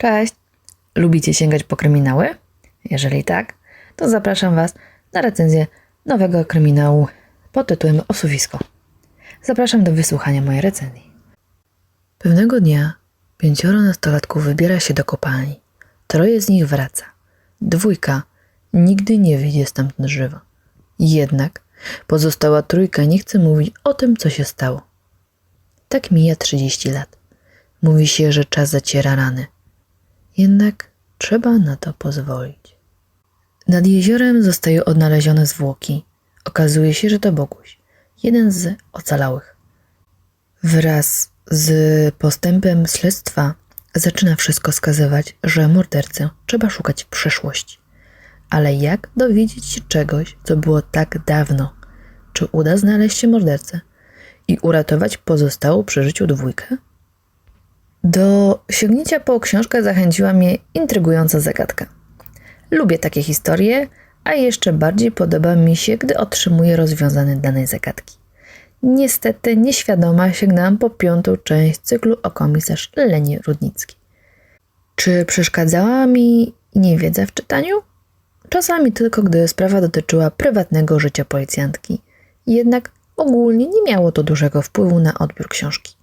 Cześć! Lubicie sięgać po kryminały? Jeżeli tak, to zapraszam Was na recenzję nowego kryminału pod tytułem Osuwisko. Zapraszam do wysłuchania mojej recenzji. Pewnego dnia pięcioro nastolatków wybiera się do kopalni. Troje z nich wraca. Dwójka nigdy nie wyjdzie stamtąd żywo. Jednak pozostała trójka nie chce mówić o tym, co się stało. Tak mija 30 lat. Mówi się, że czas zaciera rany. Jednak trzeba na to pozwolić. Nad jeziorem zostają odnalezione zwłoki. Okazuje się, że to Boguś, jeden z ocalałych. Wraz z postępem śledztwa zaczyna wszystko wskazywać, że mordercę trzeba szukać w przeszłości. Ale jak dowiedzieć się czegoś, co było tak dawno? Czy uda znaleźć się mordercę i uratować pozostałą przy życiu dwójkę? Do sięgnięcia po książkę zachęciła mnie intrygująca zagadka. Lubię takie historie, a jeszcze bardziej podoba mi się, gdy otrzymuję rozwiązanie danej zagadki. Niestety nieświadoma sięgnęłam po piątą część cyklu o komisarz Leni Rudnicki. Czy przeszkadzała mi niewiedza w czytaniu? Czasami tylko, gdy sprawa dotyczyła prywatnego życia policjantki. Jednak ogólnie nie miało to dużego wpływu na odbiór książki.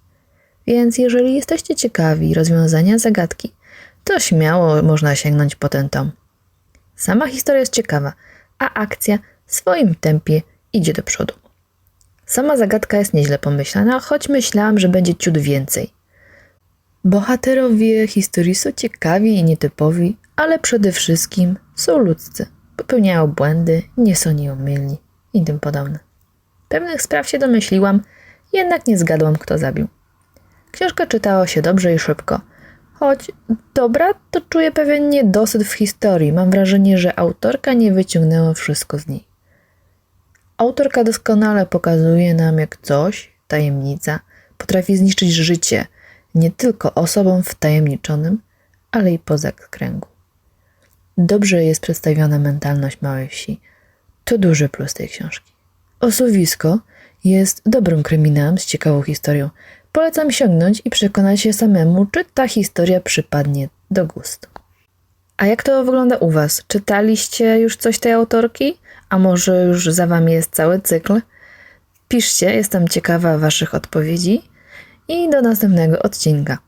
Więc jeżeli jesteście ciekawi rozwiązania zagadki, to śmiało można sięgnąć po ten tom. Sama historia jest ciekawa, a akcja w swoim tempie idzie do przodu. Sama zagadka jest nieźle pomyślana, choć myślałam, że będzie ciut więcej. Bohaterowie historii są ciekawi i nietypowi, ale przede wszystkim są ludzcy. Popełniają błędy, nie są nieomylni i tym podobne. Pewnych spraw się domyśliłam, jednak nie zgadłam, kto zabił. Książka czytało się dobrze i szybko. Choć dobra, to czuję pewien niedosyt w historii. Mam wrażenie, że autorka nie wyciągnęła wszystko z niej. Autorka doskonale pokazuje nam, jak coś, tajemnica, potrafi zniszczyć życie nie tylko osobom wtajemniczonym, ale i poza kręgu. Dobrze jest przedstawiona mentalność małej wsi. To duży plus tej książki. Osuwisko jest dobrym kryminałem z ciekawą historią. Polecam sięgnąć i przekonać się samemu, czy ta historia przypadnie do gustu. A jak to wygląda u Was? Czytaliście już coś tej autorki? A może już za Wami jest cały cykl? Piszcie, jestem ciekawa Waszych odpowiedzi i do następnego odcinka.